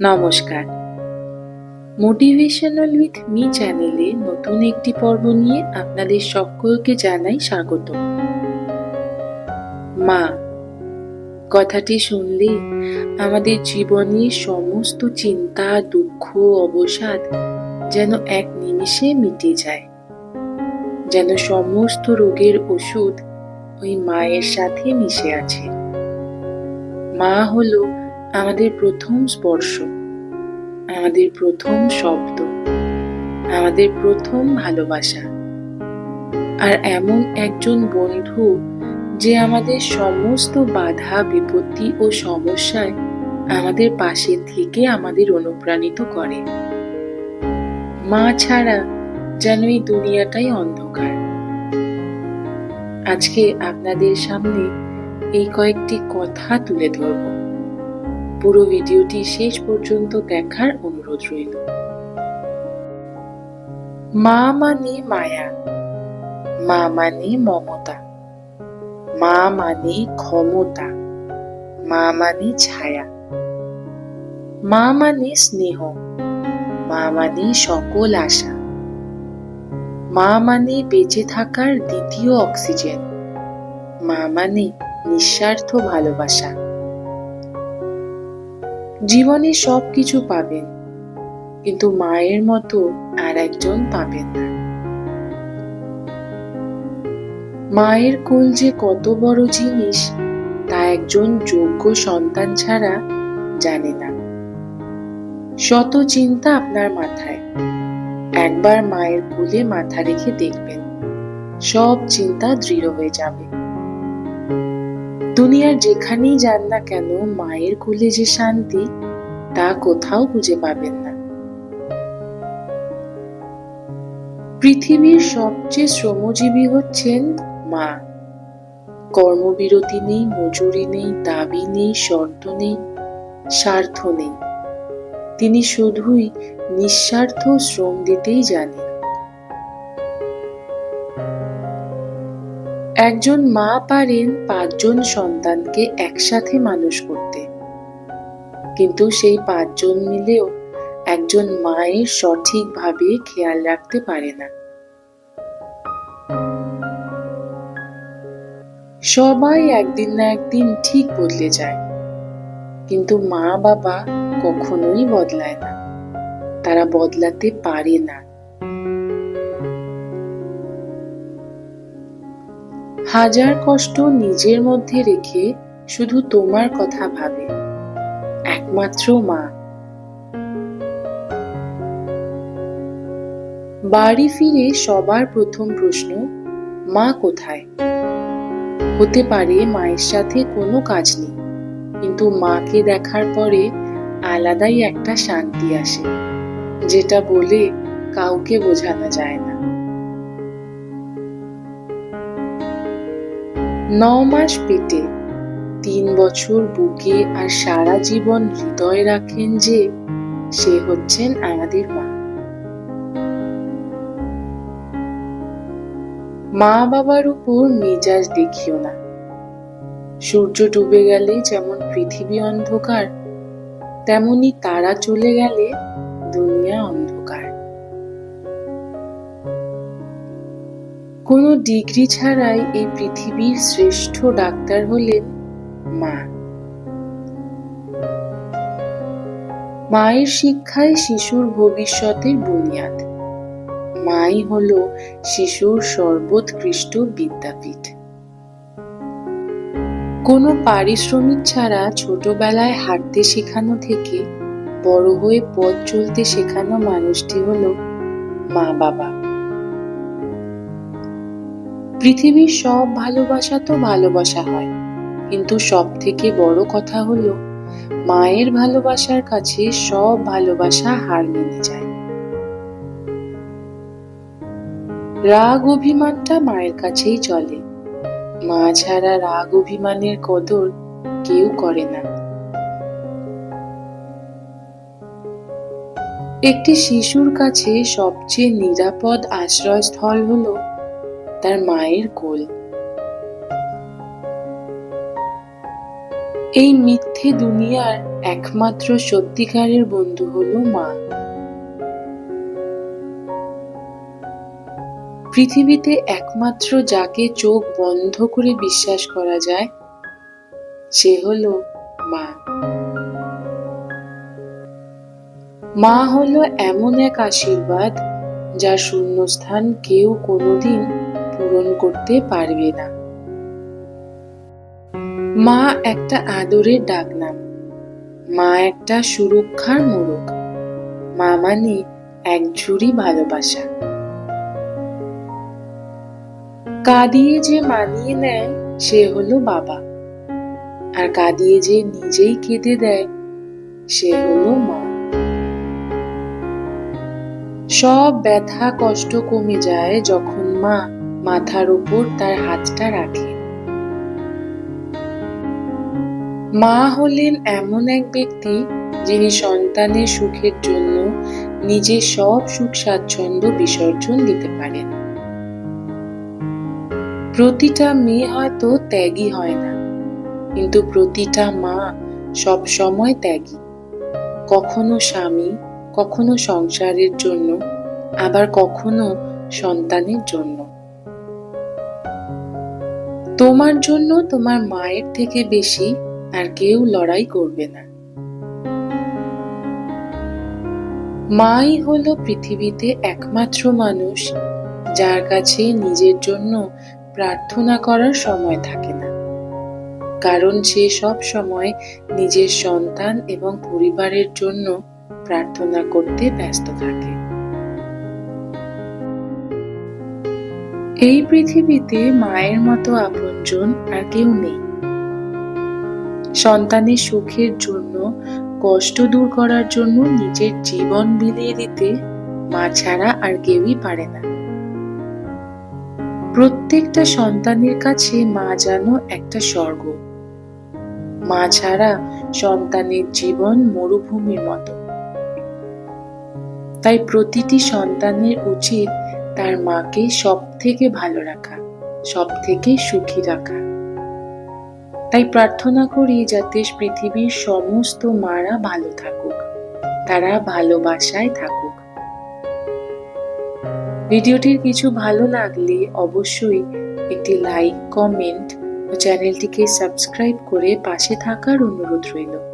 নমস্কার। Motivational with me চ্যানেলে নতুন একটি পর্ব নিয়ে আপনাদের সকলকে জানাই স্বাগত। মা, কথাটি শুনলে আমাদের জীবনের সমস্ত চিন্তা, দুঃখ, অবসাদ যেন এক নিমিষে মিটে যায়। যেন সমস্ত রোগের ওষুধ ওই মায়ের সাথে মিশে আছে। মা হলো আমাদের প্রথম স্পর্শ, আমাদের প্রথম শব্দ, আমাদের প্রথম ভালোবাসা। আর এমন একজন বন্ধু যে আমাদের সমস্ত বাধা, বিপত্তি ও সমস্যায় আমাদের পাশে থেকে আমাদের অনুপ্রাণিত করে। মা ছাড়া যেন এই দুনিয়াটাই অন্ধকার। আজকে আপনাদের সামনে এই কয়েকটি কথা তুলে ধরবো। পুরো ভিডিওটি শেষ পর্যন্ত দেখার অনুরোধ রইল। মা মানে মায়া। মা মানে মমতা। মা মানে ক্ষমতা। মা মানে ছায়া। মা মানে স্নেহ। মা মানে সকল আশা। মা মানে বেঁচে থাকার দ্বিতীয় অক্সিজেন। মা মানে নিঃস্বার্থ ভালোবাসা। জীবনে সব কিছু পাবেন, কিন্তু মায়ের মতো আর একজন পাবেন না। মায়ের কোল যে কত বড় জিনিস, তা একজন যোগ্য সন্তান ছাড়া জানে না। শত চিন্তা আপনার মাথায়। একবার মায়ের কোলে মাথা রেখে দেখবেন, সব চিন্তা দৃঢ় হয়ে যাবে। দুনিয়ার যেখানেই যান না কেন, মায়ের কোলে যে শান্তি, তা কোথাও খুঁজে পাবেন না। পৃথিবীর সবচেয়ে শ্রমজীবী হচ্ছেন মা। কর্মবিরতি নেই, মজুরি নেই, দাবি নেই, শর্ত নেই, স্বার্থ নেই। তিনি শুধুই নিঃস্বার্থ শ্রম দিতেই জানেন। একজন মা পারেন পাঁচজন সন্তানকে একসাথে মানুষ করতে। কিন্তু সেই পাঁচজন মিলেও একজন মায়ের সঠিকভাবে খেয়াল রাখতে পারে না। সবাই একদিন না একদিন ঠিক বদলে যায়। কিন্তু মা বাবা কখনোই বদলায় না। তারা বদলাতে পারে না। হাজার কষ্ট নিজের মধ্যে রেখে শুধু তোমার কথা ভাবে। একমাত্র মা। বাড়ি ফিরে সবার প্রথম প্রশ্ন, মা কোথায়? হতে পারে মায়ের সাথে কোনো কাজ নেই, কিন্তু মাকে দেখার পরে আলাদাই একটা শান্তি আসে, যেটা বলে কাউকে বোঝানো যায় না। মাস পেটে তিন বছর বুকে আর সারা জীবন হৃদয় রাখেন যে সে হচ্ছেন আমাদের মা। মা বাবার উপর মেজাজ দেখিও না। সূর্য ডুবে গেলে যেমন পৃথিবী অন্ধকার, তেমনি তারা চলে গেলে দুনিয়া অন্ধকার। কোনো ডিগ্রি ছাড়াই এই পৃথিবীর শ্রেষ্ঠ ডাক্তার হলেন মা। মায়ের শিক্ষায় শিশুর ভবিষ্যতের বুনিয়াদ। মাই হল শিশুর সর্বোৎকৃষ্ট বিদ্যাপীঠ। কোনো পারিশ্রমিক ছাড়া ছোটবেলায় হাঁটতে শেখানো থেকে বড় হয়ে পথ চলতে শেখানো মানুষটি হলো মা বাবা পৃথিবীর সব ভালোবাসা তো ভালোবাসা হয়। কিন্তু সব থেকে বড় কথা হলো, মায়ের ভালোবাসার কাছে সব ভালোবাসা হার মেনে যায়। রাগ অভিমানটা মায়ের কাছেই চলে। মা ছাড়া রাগ অভিমানের কদর কেউ করে না। একটি শিশুর কাছে সবচেয়ে নিরাপদ আশ্রয়স্থল হলো তার মায়ের কোল। এই মিথ্যে দুনিয়ার একমাত্র সত্যিকারের বন্ধু হলো মা। পৃথিবীতে একমাত্র যাকে চোখ বন্ধ করে বিশ্বাস করা যায়, সে হলো মা। মা হলো এমন এক আশীর্বাদ যার শূন্যস্থান কেউ কোনোদিন পূরণ করতে পারবে না। মা একটা আদরের ডাকনাম। মা একটা সুরক্ষার মোড়ক। মা মানে এক ঝুড়ি ভালোবাসা। কাঁদিয়ে যে মানিয়ে নেয়, সে হলো বাবা। আর কাঁদিয়ে যে নিজেই কেঁদে দেয়, সে হলো মা। সব ব্যথা কষ্ট কমে যায় যখন মা মাথার উপর তার হাতটা রাখে। মা হলেন এমন এক ব্যক্তি যিনি সন্তানের সুখের জন্য নিজের সব সুখ স্বাচ্ছন্দ্য বিসর্জন দিতে পারেন। প্রতিটা মেয়ে হয়তো ত্যাগী হয় না, কিন্তু প্রতিটা মা সব সময় ত্যাগী। কখনো স্বামী, কখনো সংসারের জন্য, আবার কখনো সন্তানের জন্য। তোমার জন্য তোমার মায়ের থেকে বেশি আর কেউ লড়াই করবে না। মাই হলো পৃথিবীতে একমাত্র মানুষ, যার কাছে নিজের জন্য প্রার্থনা করার সময় থাকে না। কারণ সে সব সময় নিজের সন্তান এবং পরিবারের জন্য প্রার্থনা করতে ব্যস্ত থাকে। এই পৃথিবীতে মায়ের মতো আপনজন আর কেউ নেই। সন্তানের সুখের জন্য, কষ্ট দূর করার জন্য নিজের জীবন বিলিয়ে দিতে মা ছাড়া আর কেউই পারে না। প্রত্যেকটা সন্তানের কাছে মা যেন একটা স্বর্গ। মা ছাড়া সন্তানের জীবন মরুভূমির মতো। তাই প্রতিটি সন্তানের উচিত তার মাকে সব থেকে ভালো রাখা সব থেকে সুখী রাখা। তাই প্রার্থনা করি যাতে পৃথিবীর সমস্ত মারা ভালো থাকুক, তারা ভালোবাসায় থাকুক। ভিডিওটির কিছু ভালো লাগলে অবশ্যই একটি লাইক, কমেন্ট ও চ্যানেলটিকে সাবস্ক্রাইব করে পাশে থাকার অনুরোধ রইল।